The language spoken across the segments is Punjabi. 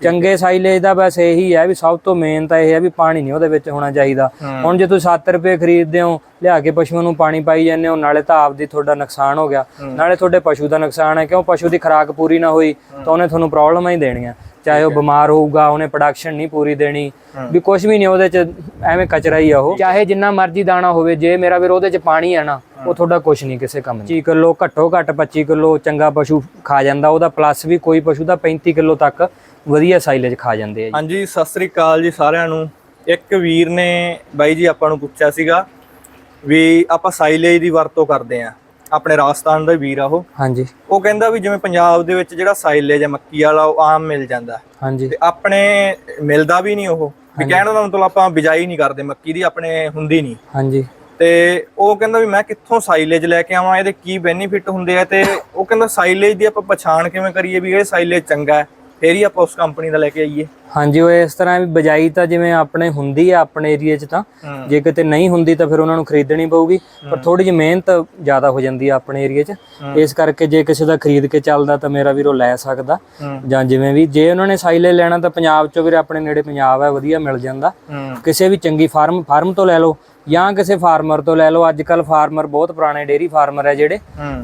ਚੰਗੇ ਸਾਈਲੇਜ ਦਾ ਬਸ ਇਹੀ ਹੈ ਵੀ ਸਭ ਤੋਂ ਮੇਨ ਤਾਂ ਇਹ ਹੈ ਵੀ ਪਾਣੀ ਨਹੀਂ ਉਹਦੇ ਵਿੱਚ ਹੋਣਾ ਚਾਹੀਦਾ। ਹੁਣ ਜੇ ਤੁਸੀਂ 7 ਰੁਪਏ ਖਰੀਦਦੇ ਹੋ ਲਿਆ ਕੇ ਪਸ਼ੂਆਂ ਨੂੰ ਪਾਣੀ ਪਾਈ ਜਾਂਦੇ ਹੋ ਨਾਲੇ ਤਾਂ ਆਪਦੀ ਤੁਹਾਡਾ ਨੁਕਸਾਨ ਹੋ ਗਿਆ। ਨਾਲੇ ਤੁਹਾਡੇ ਪਸ਼ੂ ਦਾ ਨੁਕਸਾਨ ਹੈ ਕਿਉਂ ਪਸ਼ੂ ਦੀ ਖੁਰਾਕ ਪੂਰੀ ਨਾ ਹੋਈ ਤਾਂ ਉਹਨੇ ਤੁਹਾਨੂੰ ਪ੍ਰੋਬਲਮਾਂ ਹੀ ਦੇਣੀਆਂ ਚਾਹੇ ਉਹ ਬਿਮਾਰ ਹੋਊਗਾ ਉਹਨੇ ਪ੍ਰੋਡਕਸ਼ਨ ਨਹੀਂ ਪੂਰੀ ਦੇਣੀ ਵੀ ਕੁਝ ਵੀ ਨਹੀਂ ਉਹਦੇ ਚ ਐਵੇਂ ਕਚਰਾ ਹੀ ਆ ਉਹ। ਚਾਹੇ ਜਿੰਨਾ ਮਰਜ਼ੀ ਦਾਣਾ ਹੋਵੇ ਜੇ ਮੇਰਾ ਵੀਰ ਉਹਦੇ ਚ ਪਾਣੀ ਹੈ ਨਾ ਉਹ ਤੁਹਾਡਾ ਕੁਝ ਨਹੀਂ ਕਿਸੇ ਕੰਮ 25 ਕਿਲੋ ਘੱਟੋ ਘੱਟ 25 ਕਿਲੋ ਚੰਗਾ ਪਸ਼ੂ ਖਾ ਜਾਂਦਾ ਉਹਦਾ ਪਲੱਸ ਵੀ ਕੋਈ ਪਸ਼ੂ ਦਾ 35 ਕਿਲੋ ਤੱਕ ਵਧੀਆ ਸਾਈਲੇਜ ਖਾ ਜਾਂਦੇ ਆ ਜੀ। ਹਾਂਜੀ ਸਤਿ ਸ੍ਰੀ ਅਕਾਲ ਜੀ ਸਾਰਿਆਂ ਨੂੰ। ਇੱਕ ਵੀਰ ਨੇ ਬਾਈ ਜੀ ਆਪਾਂ ਨੂੰ ਪੁੱਛਿਆ ਸੀਗਾ ਵੀ ਆਪਾਂ ਸਾਈਲੇਜ ਦੀ ਵਰਤੋਂ ਕਰਦੇ ਆ। ਆਪਣੇ ਰਾਜਸਥਾਨ ਦਾ ਵੀਰ ਆ ਉਹ। ਹਾਂਜੀ। ਉਹ ਕਹਿੰਦਾ ਵੀ ਜਿਵੇਂ ਪੰਜਾਬ ਦੇ ਵਿੱਚ ਜਿਹੜਾ ਸਾਈਲੇਜ ਹੈ ਮੱਕੀ ਵਾਲਾ ਉਹ ਆਮ ਮਿਲ ਜਾਂਦਾ। ਹਾਂਜੀ। ਤੇ ਆਪਣੇ ਮਿਲਦਾ ਵੀ ਨਹੀਂ ਉਹ। ਵੀ ਕਹਿਣ ਦਾ ਮਤਲਬ ਆਪਾਂ ਬਿਜਾਈ ਨਹੀਂ ਕਰਦੇ ਮੱਕੀ ਦੀ ਆਪਣੇ ਹੁੰਦੀ ਨਹੀਂ। ਹਾਂਜੀ। ਤੇ ਉਹ ਕਹਿੰਦਾ ਵੀ ਮੈਂ ਕਿੱਥੋਂ ਸਾਈਲੇਜ ਲੈ ਕੇ ਆਵਾਂ ਇਹਦੇ ਕੀ ਬੈਨੀਫਿਟ ਹੁੰਦੇ ਆ? ਤੇ ਉਹ ਕਹਿੰਦਾ ਸਾਈਲੇਜ ਦੀ ਆਪਾਂ ਪਛਾਣ ਕਿਵੇਂ ਕਰੀਏ ਵੀ ਇਹ ਸਾਈਲੇਜ ਚੰਗਾ ਹੈ? ਫੇਰ ਹੀ ਆਪਾਂ ਉਸ ਕੰਪਨੀ ਦਾ ਲੈ ਕੇ ਆਈਏ। ਹਾਂਜੀ ਉਹ ਇਸ ਤਰ੍ਹਾਂ ਵੀ ਬਜਾਈ ਤਾਂ ਜਿਵੇਂ ਆਪਣੇ ਹੁੰਦੀ ਆ ਆਪਣੇ ਏਰੀਆ 'ਚ ਤਾਂ। ਜੇ ਕਿਤੇ ਨਹੀਂ ਹੁੰਦੀ ਤਾਂ ਫਿਰ ਉਹਨਾਂ ਨੂੰ ਖਰੀਦਣੀ ਪਊਗੀ ਪਰ ਥੋੜੀ ਜਿਹੀ ਮਿਹਨਤ ਜ਼ਿਆਦਾ ਹੋ ਜਾਂਦੀ ਆ ਆਪਣੇ ਏਰੀਆ 'ਚ। ਇਸ ਕਰਕੇ ਜੇ ਕਿਸੇ ਦਾ ਖਰੀਦ ਕੇ ਚੱਲਦਾ ਤਾਂ ਮੇਰਾ ਵੀਰੋ ਲੈ ਸਕਦਾ। ਜਾਂ ਜਿਵੇਂ ਵੀ ਜੇ ਉਹਨਾਂ ਨੇ ਸਾਈਲੇ ਲੈਣਾ ਤਾਂ ਪੰਜਾਬ 'ਚੋਂ ਵੀਰੇ ਆਪਣੇ ਨੇੜੇ ਪੰਜਾਬ ਹੈ ਵਧੀਆ ਮਿਲ ਜਾਂਦਾ। ਕਿਸੇ ਵੀ ਚੰਗੀ ਫਾਰਮ ਫਾਰਮ ਤੋਂ ਲੈ ਲਓ ਜਾਂ ਕਿਸੇ ਫਾਰਮਰ ਤੋਂ ਲੈ ਲਓ ਅੱਜ ਕੱਲ ਫਾਰਮਰ ਬਹੁਤ ਪੁਰਾਣੇ ਡੇਰੀ ਫਾਰਮਰ ਹੈ ਜਿਹੜੇ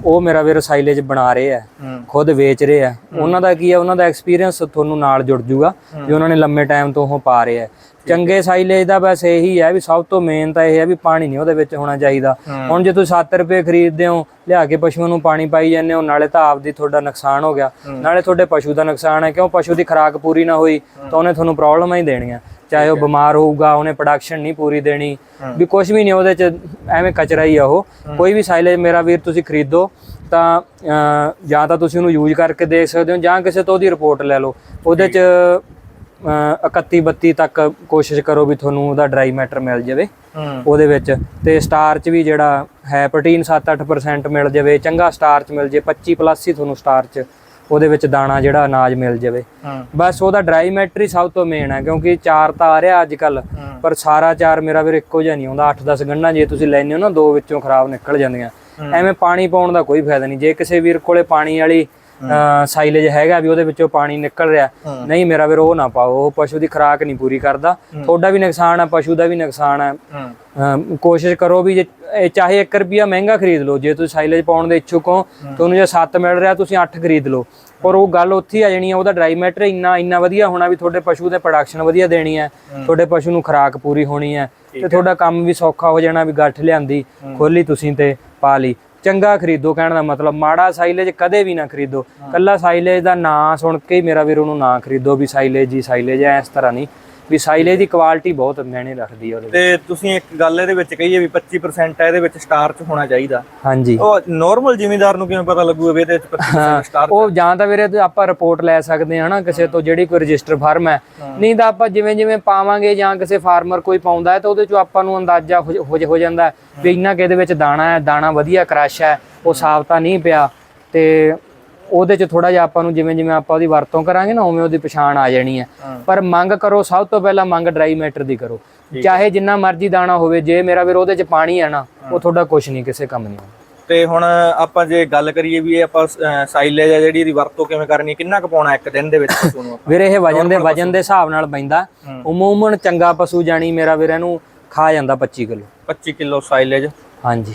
ਉਹ ਮੇਰਾ ਵੀਰ ਸਾਈਲੇਜ ਬਣਾ ਰਹੇ ਆ ਖੁਦ ਵੇਚ ਰਹੇ ਆ। ਉਹਨਾਂ ਦਾ ਕੀ ਆ ਉਹਨਾਂ ਦਾ ਐਕਸਪੀਰੀਅੰਸ ਤੁਹਾਨੂੰ ਨਾਲ ਜੁੜ ਜੂਗਾ ਵੀ ਉਹਨਾਂ ਨੇ ਲੰਮੇ ਟਾਈਮ ਤੋਂ ਉਹ ਪਾ ਰਹੇ ਆ। ਚੰਗੇ ਸਾਈਲੇਜ ਦਾ ਬਸ ਇਹੀ ਹੈ ਵੀ ਸਭ ਤੋਂ ਮੇਨ ਤਾਂ ਇਹ ਹੈ ਵੀ ਪਾਣੀ ਨਹੀਂ ਉਹਦੇ ਵਿੱਚ ਹੋਣਾ ਚਾਹੀਦਾ। ਹੁਣ ਜੇ ਤੁਸੀਂ 7 ਰੁਪਏ ਖਰੀਦਦੇ ਹੋ ਲਿਆ ਕੇ ਪਸ਼ੂਆਂ ਨੂੰ ਪਾਣੀ ਪਾਈ ਜਾਂਦੇ ਹੋ ਨਾਲੇ ਤਾਂ ਆਪਦੀ ਤੁਹਾਡਾ ਨੁਕਸਾਨ ਹੋ ਗਿਆ। ਨਾਲੇ ਤੁਹਾਡੇ ਪਸ਼ੂ ਦਾ ਨੁਕਸਾਨ ਹੈ ਕਿਉਂ? ਪਸ਼ੂ ਦੀ ਖੁਰਾਕ ਪੂਰੀ ਨਾ ਹੋਈ ਤਾਂ ਉਹਨੇ ਤੁਹਾਨੂੰ ਪ੍ਰੋਬਲਮਾਂ ਹੀ ਦੇਣੀਆਂ ਚਾਹੇ ਉਹ ਬਿਮਾਰ ਹੋਊਗਾ ਉਹਨੇ ਪ੍ਰੋਡਕਸ਼ਨ ਨਹੀਂ ਪੂਰੀ ਦੇਣੀ ਵੀ ਕੁਝ ਵੀ ਨਹੀਂ ਉਹਦੇ ਚ ਐਵੇਂ ਕਚਰਾ ਹੀ ਆ ਉਹ। ਕੋਈ ਵੀ ਸਾਈਲੇਜ ਮੇਰਾ ਵੀਰ ਤੁਸੀਂ ਖਰੀਦੋ ਤਾਂ ਜਾਂ ਤਾਂ ਤੁਸੀਂ ਉਹਨੂੰ ਯੂਜ਼ ਕਰਕੇ ਦੇਖ ਸਕਦੇ ਹੋ ਜਾਂ ਕਿਸੇ ਤੋਂ ਉਹਦੀ ਰਿਪੋਰਟ ਲੈ ਲਓ। ਉਹਦੇ ਚ ਅਹ, 31 32 ਤੱਕ ਕੋਸ਼ਿਸ਼ ਕਰੋ ਵੀ ਤੁਹਾਨੂੰ ਉਹਦਾ ਡਰਾਈ ਮੈਟਰ ਮਿਲ ਜਾਵੇ। ਉਹਦੇ ਵਿੱਚ। ਤੇ ਸਟਾਰਚ ਵੀ ਜਿਹੜਾ ਹੈ ਪ੍ਰੋਟੀਨ 7-8% ਮਿਲ ਜਾਵੇ ਚੰਗਾ ਸਟਾਰਚ ਮਿਲ ਜੇ 25 ਪਲੱਸ ਹੀ ਤੁਹਾਨੂੰ ਸਟਾਰਚ ਉਹਦੇ ਵਿੱਚ ਦਾਣਾ ਜਿਹੜਾ ਅਨਾਜ ਮਿਲ ਜਾਵੇ। ਬਸ ਉਹਦਾ ਡਰਾਈ ਮੈਟਰ ਹੀ ਸਭ ਤੋਂ ਮੇਨ ਹੈ ਕਿਉਂਕਿ ਚਾਰ ਤਾਂ ਆ ਰਿਹਾ ਅੱਜ ਕੱਲ ਪਰ ਸਾਰਾ ਚਾਰ ਮੇਰਾ ਵੀਰ ਇੱਕੋ ਜਿਹਾ ਨਹੀਂ ਆਉਂਦਾ 8-10 ਗੰਢਾਂ ਜੇ ਤੁਸੀਂ ਲੈਨੇ ਹੋ ਨਾ ਦੋ ਵਿੱਚੋਂ ਖਰਾਬ ਨਿਕਲ ਜਾਂਦੀਆਂ। ਐਵੇਂ ਪਾਣੀ ਪਾਉਣ ਦਾ ਕੋਈ ਫਾਇਦਾ ਨਹੀਂ। ਜੇ ਕਿਸੇ ਵੀਰ ਕੋਲੇ ਪਾਣੀ ਵਾਲੀ ਸਾਈਲੇਜ ਹੈਗਾ ਵੀ ਉਹਦੇ ਵਿੱਚੋਂ ਪਾਣੀ ਨਿਕਲ ਰਿਹਾ। ਨਹੀਂ ਮੇਰਾ ਵੀਰ ਉਹ ਨਾ ਪਾਓ ਉਹ ਪਸ਼ੂ ਦੀ ਖੁਰਾਕ ਨਹੀਂ ਪੂਰੀ ਕਰਦਾ। ਤੁਹਾਡਾ ਵੀ ਨੁਕਸਾਨ ਹੈ ਪਸ਼ੂ ਦਾ ਵੀ ਨੁਕਸਾਨ ਹੈ। ਕੋਸ਼ਿਸ਼ ਕਰੋ ਵੀ ਜੇ ਚਾਹੇ 1 ਰੁਪਿਆ ਮਹਿੰਗਾ ਖਰੀਦ ਲਓ ਜੇ ਤੁਸੀਂ ਸਾਈਲੇਜ ਪਾਉਣ ਦੇ ਇੱਛੁਕ ਹੋ ਤੁਹਾਨੂੰ ਜੇ 7 ਮਿਲ ਰਿਹਾ ਤੁਸੀਂ 8 ਖਰੀਦ ਲਓ। ਪਰ ਉਹ ਗੱਲ ਉੱਥੇ ਆ ਜਾਣੀ ਹੈ ਉਹਦਾ ਡਰਾਈ ਮੈਟਰ ਇੰਨਾ ਇੰਨਾ ਵਧੀਆ ਹੋਣਾ ਵੀ ਤੁਹਾਡੇ ਪਸ਼ੂ ਦੇ ਪ੍ਰੋਡਕਸ਼ਨ ਵਧੀਆ ਦੇਣੀ ਹੈ। ਤੁਹਾਡੇ ਪਸ਼ੂ ਨੂੰ ਖੁਰਾਕ ਪੂਰੀ ਹੋਣੀ ਹੈ ਤੇ ਤੁਹਾਡਾ ਕੰਮ ਵੀ ਸੌਖਾ ਹੋ ਜਾਣਾ ਵੀ ਗੱਠ ਲਿਆਂਦੀ ਖੋਲੀ ਤੁਸੀਂ ਤੇ ਪਾ ਲਈ। ਚੰਗਾ ਖਰੀਦੋ ਕਹਿਣ ਦਾ ਮਤਲਬ ਮਾੜਾ ਸਾਈਲੇਜ ਕਦੇ ਵੀ ਨਾ ਖਰੀਦੋ। ਕੱਲਾ ਸਾਈਲੇਜ ਦਾ ਨਾਂ ਸੁਣ ਕੇ ਹੀ ਮੇਰਾ ਵੀਰ ਉਹਨੂੰ ਨਾ ਖਰੀਦੋ ਵੀ ਸਾਈਲੇਜ ਹੀ ਸਾਈਲੇਜ ਹੈ ਇਸ ਤਰ੍ਹਾਂ ਨਹੀਂ। ਵੀ ਸਾਈਲੇਜ ਦੀ ਕੁਆਲਿਟੀ ਬਹੁਤ ਮੈਨੇ ਰੱਖਦੀ ਹੈ ਉਹਦੇ ਵਿੱਚ। ਤੇ ਤੁਸੀਂ ਇੱਕ ਗੱਲ ਇਹਦੇ ਵਿੱਚ ਕਹੀਏ ਵੀ 25% ਹੈ ਇਹਦੇ ਵਿੱਚ ਸਟਾਰਚ ਹੋਣਾ ਚਾਹੀਦਾ। ਹਾਂਜੀ। ਉਹ ਨਾਰਮਲ ਜ਼ਿਮੀਂਦਾਰ ਨੂੰ ਕਿਵੇਂ ਪਤਾ ਲੱਗੂਗਾ ਵੀ ਇਹਦੇ ਵਿੱਚ 25% ਸਟਾਰਚ ਉਹ ਜਾਂ ਤਾਂ ਵੀਰੇ ਤੇ ਆਪਾਂ ਰਿਪੋਰਟ ਲੈ ਸਕਦੇ ਹਾਂ ਨਾ ਕਿਸੇ ਤੋਂ ਜਿਹੜੀ ਕੋਈ ਰਜਿਸਟਰ ਫਰਮ ਹੈ। ਨਹੀਂ ਤਾਂ ਆਪਾਂ ਜਿਵੇਂ ਜਿਵੇਂ ਪਾਵਾਂਗੇ ਜਾਂ ਕਿਸੇ ਫਾਰਮਰ ਕੋਈ ਪਾਉਂਦਾ ਹੈ ਤਾਂ ਉਹਦੇ ਚੋਂ ਆਪਾਂ ਨੂੰ ਅੰਦਾਜ਼ਾ ਹੋ ਹੋ- ਹੋ ਜਾਂਦਾ ਹੈ ਵੀ ਇੰਨਾ ਕਿ ਇਹਦੇ ਵਿੱਚ ਦਾਣਾ ਹੈ ਦਾਣਾ ਵਧੀਆ ਕ੍ਰਸ਼ ਹੈ ਉਹ ਸਾਫ਼ ਤਾਂ ਨਹੀਂ ਪਿਆ ਤੇ ਉਹਦੇ ਚ ਥੋੜਾ ਜਿਹਾ ਆਪਾਂ ਨੂੰ ਜਿਵੇਂ ਜਿਵੇਂ ਆਪਾਂ ਉਹਦੀ ਵਰਤੋਂ ਕਰਾਂਗੇ ਨਾ ਉਵੇਂ ਉਹਦੀ ਪਛਾਣ ਆ ਜਾਣੀ ਹੈ। ਪਰ ਮੰਗ ਕਰੋ ਸਭ ਤੋਂ ਪਹਿਲਾਂ ਮੰਗ ਡਰਾਈ ਮੈਟਰ ਦੀ ਕਰੋ। ਚਾਹੇ ਜਿੰਨਾ ਮਰਜ਼ੀ ਦਾਣਾ ਹੋਵੇ ਜੇ ਮੇਰਾ ਵੀਰ ਉਹਦੇ ਚ ਪਾਣੀ ਹੈ ਨਾ ਉਹ ਤੁਹਾਡਾ ਕੁਝ ਨਹੀਂ ਕਿਸੇ ਕੰਮ ਨਹੀਂ। ਤੇ ਹੁਣ ਆਪਾਂ ਜੇ ਗੱਲ ਕਰੀਏ ਵੀ ਇਹ ਆਪਾਂ ਸਾਈਲੇਜ ਆ ਜਿਹੜੀ ਇਹਦੀ ਵਰਤੋਂ ਕਿਵੇਂ ਕਰਨੀ ਕਿੰਨਾ ਕੁ ਪਾਉਣਾ ਇੱਕ ਦਿਨ ਦੇ ਵਿੱਚ ਪਸ਼ੂ ਨੂੰ ਵੀਰੇ ਇਹ ਵਜਨ ਦੇ ਵਜਨ ਦੇ ਹਿਸਾਬ ਨਾਲ ਪੈਂਦਾ। ਉਮੂਮਨ ਚੰਗਾ ਪਸ਼ੂ ਜਾਣੀ ਮੇਰਾ ਵੀਰ ਇਹਨੂੰ ਖਾ ਜਾਂਦਾ 25 ਕਿਲੋ। 25 kilo silage. ਹਾਂਜੀ।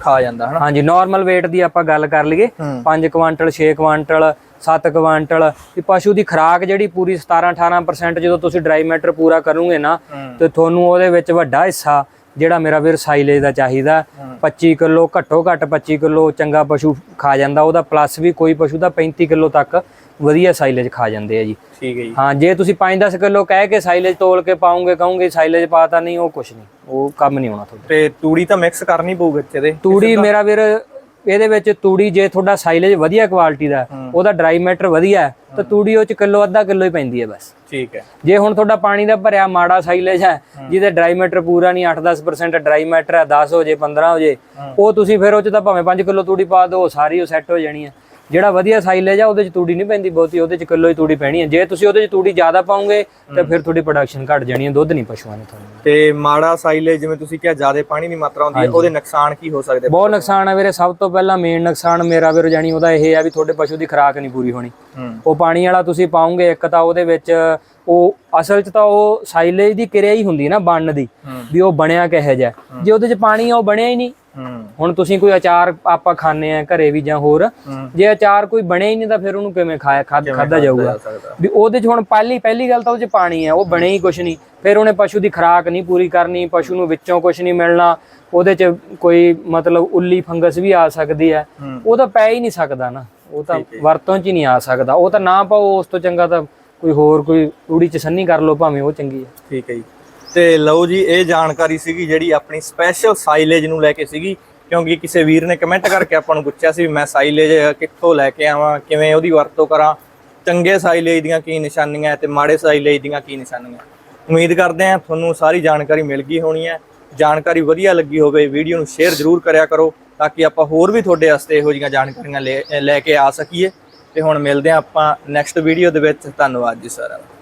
ਖਾ ਜਾਂਦਾ ਹਨਾ? ਹਾਂਜੀ ਨਾਰਮਲ weight ਦੀ ਆਪਾਂ ਗੱਲ ਕਰ ਲਈਏ। 5 ਕੁਆਂਟਲ 6 ਕੁਆਂਟਲ 7 ਕੁਆਂਟਲ। ਵੀ ਪਸ਼ੂ ਦੀ ਖੁਰਾਕ ਜਿਹੜੀ ਪੂਰੀ 17 18% ਜਦੋਂ ਤੁਸੀਂ ਡਰਾਈ ਮੈਟਰ ਪੂਰਾ ਕਰੋਗੇ ਨਾ ਤੇ ਤੁਹਾਨੂੰ ਉਹਦੇ ਵਿੱਚ ਵੱਡਾ ਹਿੱਸਾ ਜਿਹੜਾ ਮੇਰਾ ਵੀਰ ਸਾਈਲੇਜ ਦਾ ਚਾਹੀਦਾ 25 ਕਿਲੋ ਘੱਟੋ ਘੱਟ 25 ਕਿਲੋ ਚੰਗਾ ਪਸ਼ੂ ਖਾ ਜਾਂਦਾ ਉਹਦਾ ਪਲੱਸ ਵੀ ਕੋਈ ਪਸ਼ੂ ਦਾ 35 ਕਿਲੋ ਤੱਕ ਵਧੀਆ ਸਾਈਲੇਜ ਖਾ ਜਾਂਦੇ ਆ ਜੀ। ਠੀਕ ਹੈ ਜੀ। ਹਾਂ ਜੇ ਤੁਸੀਂ 5-10 ਕਿਲੋ ਕਹਿ ਕੇ ਸਾਈਲੇਜ ਤੋਲ ਕੇ ਪਾਉਂਗੇ ਕਹੋਗੇ ਸਾਈਲੇਜ ਪਾਤਾ ਨਹੀਂ ਉਹ ਕੁਛ ਨਹੀਂ ਉਹ ਕੰਮ ਨਹੀਂ ਹੋਣਾ ਤੁਹਾਡਾ। ਤੇ ਤੂੜੀ ਤਾਂ ਮਿਕਸ ਕਰਨੀ ਪਊ ਵਿੱਚ ਇਹਦੇ ਤੂੜੀ ਮੇਰਾ ਵੀਰ ਇਹਦੇ ਵਿੱਚ ਤੂੜੀ ਜੇ ਤੁਹਾਡਾ ਸਾਈਲੇਜ ਵਧੀਆ ਕੁਆਲਿਟੀ ਦਾ ਉਹਦਾ ਡਰਾਈ ਮੈਟਰ ਵਧੀਆ ਤਾਂ ਤੂੜੀ ਉਹ ਚ ਕਿਲੋ ਅੱਧਾ ਕਿਲੋ ਹੀ ਪੈਂਦੀ ਹੈ ਬਸ। ਠੀਕ ਹੈ। ਜੇ ਹੁਣ ਤੁਹਾਡਾ ਪਾਣੀ ਦਾ ਭਰਿਆ ਮਾੜਾ ਸਾਈਲੇਜ ਹੈ ਜਿਹਦੇ ਡਰਾਈ ਮੈਟਰ ਪੂਰਾ ਨਹੀਂ 8-10% ਡਰਾਈ ਮੈਟਰ ਹੈ 10 ਹੋ ਜੇ 15 ਹੋ ਜੇ ਉਹ ਤੁਸੀਂ ਫਿਰ ਉਹ ਚ ਤਾਂ ਭਾਵੇਂ 5 ਕਿਲੋ ਤੂੜੀ ਪਾ ਦਿਓ ਸਾਰੀ ਉਹ ਸੈੱਟ ਹੋ ਜਾਣੀ ਹੈ। ਜਿਹੜਾ ਵਧੀਆ ਸਾਈਲੇਜ ਆ ਉਹਦੇ ਚ ਤੂੜੀ ਨਹੀਂ ਪੈਂਦੀ ਬਹੁਤੀ ਉਹਦੇ ਚ ਕਿਲੋ ਹੀ ਤੂੜੀ ਪੈਣੀ ਹੈ। ਜੇ ਤੁਸੀਂ ਉਹਦੇ ਚ ਤੂੜੀ ਜ਼ਿਆਦਾ ਪਾਉਂਗੇ ਤਾਂ ਫਿਰ ਤੁਹਾਡੀ ਪ੍ਰੋਡਕਸ਼ਨ ਘਟ ਜਾਣੀ ਹੈ ਦੁੱਧ ਨਹੀਂ ਪਸ਼ੂਆਂ ਨੇ ਤੁਹਾਨੂੰ। ਤੇ ਮਾੜਾ ਸਾਈਲੇਜ ਜਿਵੇਂ ਤੁਸੀਂ ਕਿਹਾ ਜ਼ਿਆਦਾ ਪਾਣੀ ਦੀ ਮਾਤਰਾ ਹੁੰਦੀ ਹੈ ਉਹਦੇ ਨੁਕਸਾਨ ਕੀ ਹੋ ਸਕਦੇ? ਬਹੁਤ ਨੁਕਸਾਨ ਹੈ ਵੀਰੇ ਸਭ ਤੋਂ ਪਹਿਲਾਂ ਮੇਨ ਨੁਕਸਾਨ ਮੇਰਾ ਵੀਰ ਜਾਨੀ ਉਹਦਾ ਇਹ ਹੈ ਵੀ ਤੁਹਾਡੇ ਪਸ਼ੂ ਦੀ ਖੁਰਾਕ ਨਹੀਂ ਪੂਰੀ ਹੋਣੀ। ਉਹ ਪਾਣੀ ਵਾਲਾ ਤੁਸੀਂ ਪਾਉਂਗੇ ਇੱਕ ਤਾਂ ਉਹਦੇ ਵਿੱਚ ਉਹ ਅਸਲ 'ਚ ਤਾਂ ਉਹ ਸਾਈਲੇਜ ਦੀ ਕਿਰਿਆ ਹੀ ਹੁੰਦੀ ਨਾ ਬਣਨ ਦੀ। ਵੀ ਉਹ ਬਣਿਆ ਕਿਹੋ ਜਿਹਾ। ਜੇ ਉਹਦੇ 'ਚ ਪਾਣੀ ਆ ਉਹ ਬਣਿਆ ਹੀ ਨਹੀਂ। ਹੁਣ ਤੁਸੀਂ ਕੋਈ ਅਚਾਰ ਆਪਾਂ ਖਾਣੇ ਆ ਘਰੇ ਵੀ ਜਾਂ ਹੋਰ ਜੇ ਅਚਾਰ ਕੋਈ ਬਣਿਆ ਹੀ ਨਹੀਂ ਤਾਂ ਫਿਰ ਉਹਨੂੰ ਕਿਵੇਂ ਖਾਇਆ ਖਾਦਾ ਜਾਊਗਾ? ਵੀ ਉਹਦੇ 'ਚ ਹੁਣ ਪਹਿਲੀ ਪਹਿਲੀ ਗੱਲ ਤਾਂ ਉਹ 'ਚ ਪਾਣੀ ਹੈ ਉਹ ਬਣਿਆ ਹੀ ਕੁਛ ਨਹੀਂ। ਫਿਰ ਉਹਨੇ ਪਸ਼ੂ ਦੀ ਖੁਰਾਕ ਨਹੀਂ ਪੂਰੀ ਕਰਨੀ ਪਸ਼ੂ ਨੂੰ ਵਿੱਚੋਂ ਕੁਛ ਨਹੀਂ ਮਿਲਣਾ। ਉਹਦੇ 'ਚ ਕੋਈ ਮਤਲਬ ਉੱਲੀ ਫੰਗਸ ਵੀ ਆ ਸਕਦੀ ਹੈ ਹੂੰ। ਉਹ ਤਾਂ ਪੈ ਹੀ ਨਹੀਂ ਸਕਦਾ ਨਾ। ਉਹ ਤਾਂ ਵਰਤੋਂ 'ਚ ਹੀ ਨਹੀਂ ਆ ਸਕਦਾ। ਉਹ ਤਾਂ ਨਾ ਪਾਓ ਉਸ ਤੋਂ ਚੰਗਾ ਤਾਂ ਕੋਈ ਹੋਰ ਕੋਈ ਊੜੀ ਚ ਸੰਨੀ ਕਰ ਲਓ ਭਾਵੇਂ ਉਹ ਚੰਗੀ ਹੈ ਠੀਕ ਹੈ ਜੀ। ਤੇ ਲਓ ਜੀ, ਇਹ ਜਾਣਕਾਰੀ ਸੀਗੀ ਜਿਹੜੀ ਆਪਣੀ ਸਪੈਸ਼ਲ ਸਾਈਲੇਜ ਨੂੰ ਲੈ ਕੇ ਸੀਗੀ, ਕਿਉਂਕਿ ਕਿਸੇ ਵੀਰ ਨੇ ਕਮੈਂਟ ਕਰਕੇ ਆਪਾਂ ਨੂੰ ਪੁੱਛਿਆ ਸੀ ਵੀ ਮੈਂ ਸਾਈਲੇਜ ਕਿੱਥੋਂ ਲੈ ਕੇ ਆਵਾਂ, ਕਿਵੇਂ ਉਹਦੀ ਵਰਤੋਂ ਕਰਾਂ, ਚੰਗੇ ਸਾਈਲੇਜ ਦੀਆਂ ਕੀ ਨਿਸ਼ਾਨੀਆਂ ਤੇ ਮਾੜੇ ਸਾਈਲੇਜ ਦੀਆਂ ਕੀ ਨਿਸ਼ਾਨੀਆਂ। ਉਮੀਦ ਕਰਦੇ ਹਾਂ ਤੁਹਾਨੂੰ ਸਾਰੀ ਜਾਣਕਾਰੀ ਮਿਲ ਗਈ ਹੋਣੀ ਹੈ। ਜਾਣਕਾਰੀ ਵਧੀਆ ਲੱਗੀ ਹੋਵੇ ਵੀਡੀਓ ਨੂੰ ਸ਼ੇਅਰ ਜ਼ਰੂਰ ਕਰਿਆ ਕਰੋ, ਤਾਂ ਕਿ ਆਪਾਂ ਹੋਰ ਵੀ ਤੁਹਾਡੇ ਵਾਸਤੇ ਇਹੋ ਜਿਹੀਆਂ ਜਾਣਕਾਰੀਆਂ ਲੈ ਲੈ ਕੇ ਆ ਸਕੀਏ। ਤੇ ਹੁਣ ਮਿਲਦੇ ਹਾਂ ਆਪਾਂ ਨੈਕਸਟ ਵੀਡੀਓ ਦੇ ਵਿੱਚ। ਧੰਨਵਾਦ ਜੀ ਸਾਰਿਆਂ ਦਾ।